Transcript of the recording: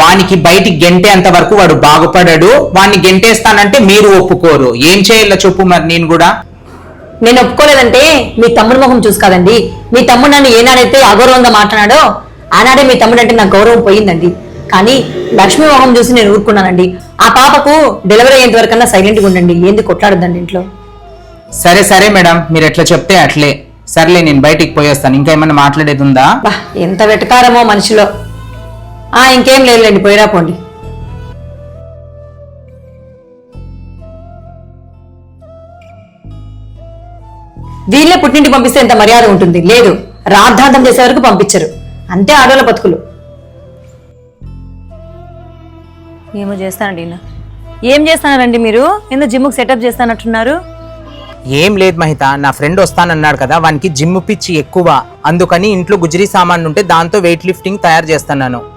వానికి బయటికి గెంటేంత వరకు వాడు బాగుపడాడు. వాడిని గెంటేస్తానంటే మీరు ఒప్పుకోరు. ఏం చేయాలో చెప్పు మరి నేను కూడా. నేను ఒప్పుకోలేదంటే మీ తమ్ముడు మొహం చూసి కాదండి. మీ తమ్ముడు నన్ను ఏనాడైతే అగౌరవంగా మాట్లాడాడో ఆనాడే మీ తమ్ముడు అంటే నాకు గౌరవం పోయిందండి. కానీ లక్ష్మి మొహం చూసి నేను ఊరుకున్నానండి. ఆ పాపకు డెలివరీ అయ్యేంత వరకన్నా సైలెంట్గా ఉండండి. ఏంది కొట్లాడొద్దండి ఇంట్లో? సరే సరే మేడం. మీరు ఎట్లా చెప్తే అట్లే. సర్లే నేను బయటికి పోయేస్తాను. ఇంకా ఏమైనా మాట్లాడేది ఉందా? బా ఎంత వెటకారమో మనిషిలో. ఇంకేం లేదులేండి పోయిరా పోండి. వీళ్ళే పుట్టింటికి పంపిస్తే ఎంత మర్యాద ఉంటుంది? లేదు. రాద్ధాంతం చేసే వరకు పంపించరు. అంతే ఆడోళ్ళ బతుకులు. ఏమో చేస్తానండి. ఏం చేస్తానారండి మీరు? ఎందుకు జిమ్కి సెటప్ చేస్తానట్టున్నారు ఏం లేదు మహిత నా ఫ్రెండ్ వస్తానన్నాడు కదా వానికి జిమ్ పిచ్చి ఎక్కువ. అందుకని ఇంట్లో గుజరీ సామాన్లు ఉంటే దాంతో వెయిట్ లిఫ్టింగ్ తయారు చేస్తున్నాను.